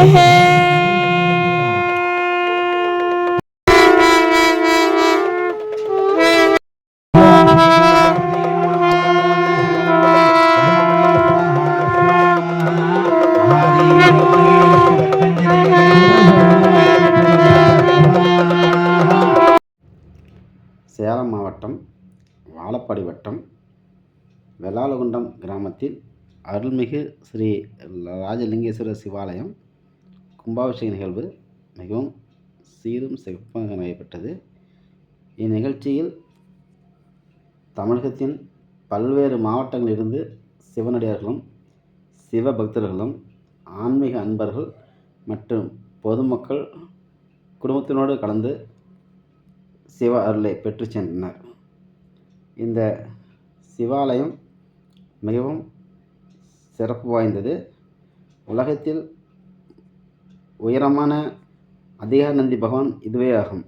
சேலம் மாவட்டம் வாழப்பாடி வட்டம் வெள்ளாலகுண்டம் கிராமத்தில் அருள்மிகு ஸ்ரீ ராஜலிங்கேஸ்வரர் சிவாலயம் கும்பாபிஷேக நிகழ்வு மிகவும் சீரும் சிறப்பாக நடைபெற்றது இந்நிகழ்ச்சியில் தமிழகத்தின் பல்வேறு மாவட்டங்களிலிருந்து சிவனடியார்களும் சிவபக்தர்களும் ஆன்மீக அன்பர்கள் மற்றும் பொதுமக்கள் குடும்பத்தினோடு கலந்து சிவ அருளை பெற்று சென்றனர். இந்த சிவாலயம் மிகவும் சிறப்பு வாய்ந்தது. உலகத்தில் உயரமான அதிகார நந்தி பகவான் இதுவே ஆகும்.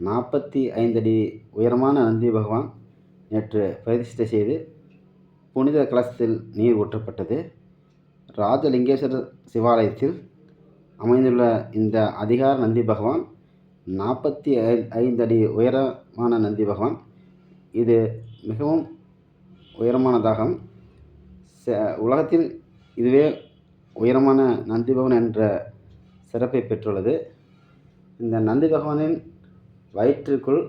நாற்பத்தி ஐந்தடி உயரமான நந்தி பகவான் நேற்று பிரதிஷ்டை செய்து புனித கலசத்தில் நீர் ஊற்றப்பட்டது. ராஜலிங்கேஸ்வரர் சிவாலயத்தில் அமைந்துள்ள இந்த அதிகார நந்தி பகவான் நாற்பத்தி ஐ ஐந்து அடி உயரமான நந்தி பகவான். இது மிகவும் உயரமானதாகும். ச- உலகத்தில் இதுவே உயரமான நந்தி பகவான் என்ற சிறப்பை பெற்றுள்ளது. இந்த நந்தி பகவானின் வயிற்றுக்குள்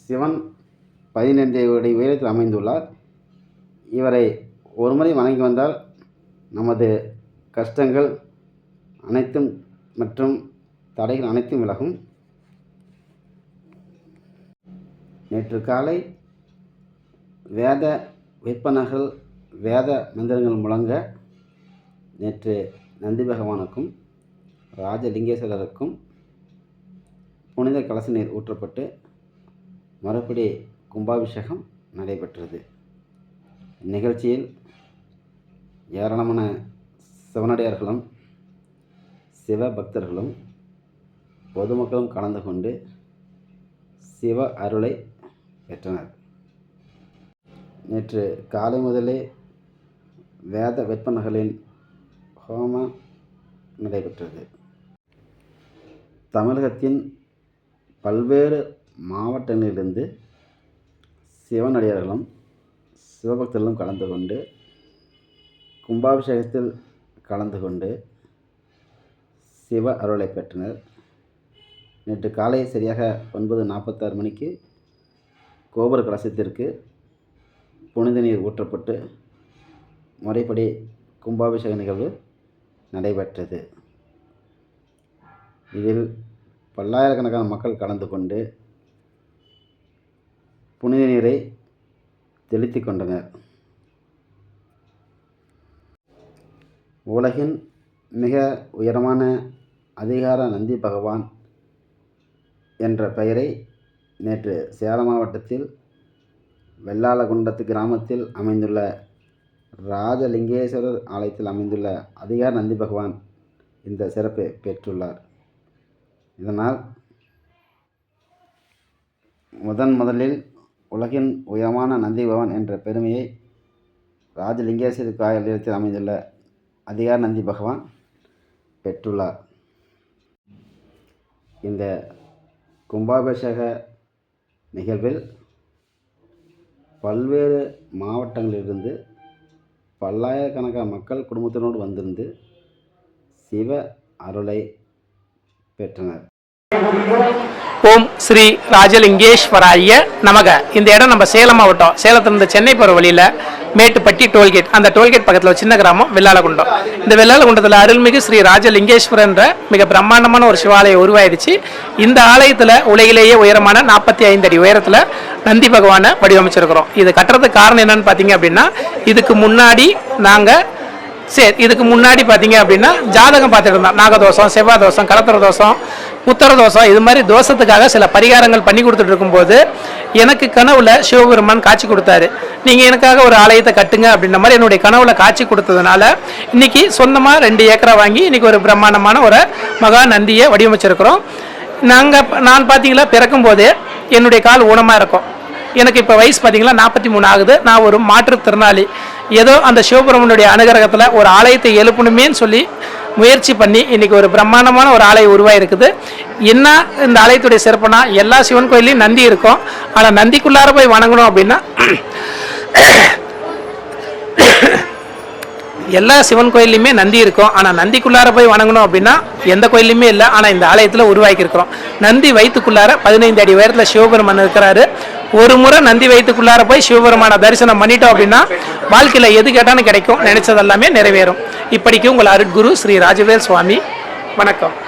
சிவன் பதினைந்து அடி உயரத்தில் அமைந்துள்ளார். இவரை ஒருமுறை வணங்கி வந்தால் நமது கஷ்டங்கள் அனைத்தும் மற்றும் தடைகள் அனைத்தும் விலகும். நேற்று காலை வேத விற்பனர்கள் வேத மந்திரங்கள் முழங்க நேற்று நந்தி பகவானுக்கும் ராஜலிங்கேஸ்வரருக்கும் புனித கலச நீர் ஊற்றப்பட்டு மறுபடி கும்பாபிஷேகம் நடைபெற்றது. இந்நிகழ்ச்சியில் ஏராளமான சிவனடியார்களும் சிவ பக்தர்களும் பொதுமக்களும் கலந்து கொண்டு சிவ அருளை பெற்றனர். நேற்று காலை முதலே வேத விற்பனர்களின் ஹோமம் நடைபெற்றது. தமிழகத்தின் பல்வேறு மாவட்டங்களிலிருந்து சிவனடியார்களும் சிவபக்தர்களும் கலந்து கொண்டு கும்பாபிஷேகத்தில் கலந்து கொண்டு சிவ அருளை பெற்றனர். நேற்று காலை சரியாக ஒன்பது நாற்பத்தாறு மணிக்கு கோபுர கலசத்திற்கு புனித நீர் ஊற்றப்பட்டு முறைப்படி கும்பாபிஷேக நிகழ்வு நடைபெற்றது. இதில் பல்லாயிரக்கணக்கான மக்கள் கலந்து கொண்டு புனித நீரை தெளித்து கொண்டனர். உலகின் மிக உயரமான அதிகார நந்தி பகவான் என்ற பெயரை நேற்று சேலம் மாவட்டத்தில் வெள்ளாளகுண்டத்து கிராமத்தில் அமைந்துள்ள ராஜலிங்கேஸ்வரர் ஆலயத்தில் அமைந்துள்ள அதிகார நந்தி பகவான் இந்த சிறப்பை பெற்றுள்ளார். இதனால் முதன் முதலில் உலகின் உயரமான நந்திபவன் என்ற பெருமையை ராஜலிங்கேஸ்வரர் ஆலயத்தில் அமைந்துள்ள அதிகார நந்தி பகவான் பெற்றுள்ளார். இந்த கும்பாபிஷேக நிகழ்வில் பல்வேறு மாவட்டங்களிலிருந்து பல்லாயிரக்கணக்கான மக்கள் குடும்பத்தினோடு வந்திருந்து சிவ அருளை பெற்றனர். ஓம் ஸ்ரீ ராஜலிங்கேஸ்வராய நமக. இந்த இடம் நம்ம சேலம் மாவட்டம். சேலத்திலிருந்து சென்னை போகிற வழியில் மேட்டுப்பட்டி டோல்கேட். அந்த டோல்கேட் பக்கத்தில் ஒரு சின்ன கிராமம் வெள்ளாளகுண்டம். இந்த வெள்ளாளகுண்டத்தில் அருள்மிகு ஸ்ரீ ராஜலிங்கேஸ்வரன்ற மிக பிரம்மாண்டமான ஒரு சிவாலயம் உருவாயிடுச்சு. இந்த ஆலயத்தில் உலகிலேயே உயரமான நாற்பத்தி ஐந்து அடி உயரத்தில் நந்தி பகவானை வடிவமைச்சிருக்கிறோம். இது கட்டுறதுக்கு காரணம் என்னன்னு பார்த்தீங்க அப்படின்னா இதுக்கு முன்னாடி நாங்கள் சரி இதுக்கு முன்னாடி பார்த்தீங்க அப்படின்னா ஜாதகம் பார்த்துட்டு இருந்தோம். நாகதோஷம் செவ்வாய் தோஷம் கலத்திர தோஷம் உத்தர தோஷம் இது மாதிரி தோஷத்துக்காக சில பரிகாரங்கள் பண்ணி கொடுத்துட்டு இருக்கும்போது எனக்கு கனவுல சிவபெருமான் காட்சி கொடுத்தாரு. நீங்கள் எனக்காக ஒரு ஆலயத்தை கட்டுங்க அப்படின்ற மாதிரி என்னுடைய கனவுல காட்சி கொடுத்ததுனால இன்னைக்கு சொந்தமாக ரெண்டு ஏக்கரை வாங்கி இன்னைக்கு ஒரு பிரம்மாண்டமான ஒரு மகா நந்தியை வடிவமைச்சிருக்கிறோம். நாங்கள் நான் பார்த்தீங்களா பிறக்கும்போதே என்னுடைய கால் ஊனமாக இருக்கும். எனக்கு இப்போ வயசு பார்த்தீங்கன்னா நாற்பத்தி மூணு ஆகுது. நான் ஒரு மாற்றுத்திறனாளி. ஏதோ அந்த சிவபெருமனுடைய அனுகிரகத்தில் ஒரு ஆலயத்தை எழுப்பணுமேன்னு சொல்லி முயற்சி பண்ணி இன்றைக்கி ஒரு பிரம்மாண்டமான ஒரு ஆலயம் உருவாயிருக்குது. என்ன இந்த ஆலயத்துடைய சிறப்புனா எல்லா சிவன் கோயிலையும் நந்தி இருக்கும். ஆனால் நந்திக்குள்ளார போய் வணங்கணும் அப்படின்னா எல்லா சிவன் கோயில்லையுமே நந்தி இருக்கும். ஆனால் நந்திக்குள்ளார போய் வணங்கணும் அப்படின்னா எந்த கோயிலுமே இல்லை. ஆனால் இந்த ஆலயத்தில் உருவாக்கியிருக்கிறோம். நந்தி வயிற்றுக்குள்ளார பதினைந்து அடி உயரத்தில் சிவபெருமான் இருக்கிறாரு. ஒரு முறை நந்தி வயிற்றுக்குள்ளார போய் சிவபெருமான தரிசனம் பண்ணிட்டோம் அப்படின்னா வாழ்க்கையில் எது கேட்டாலும் கிடைக்கும் நினைச்சதெல்லாமே நிறைவேறும். இப்படிக்கு உங்கள் அருட்குரு ஸ்ரீ ராஜவேல் சுவாமி. வணக்கம்.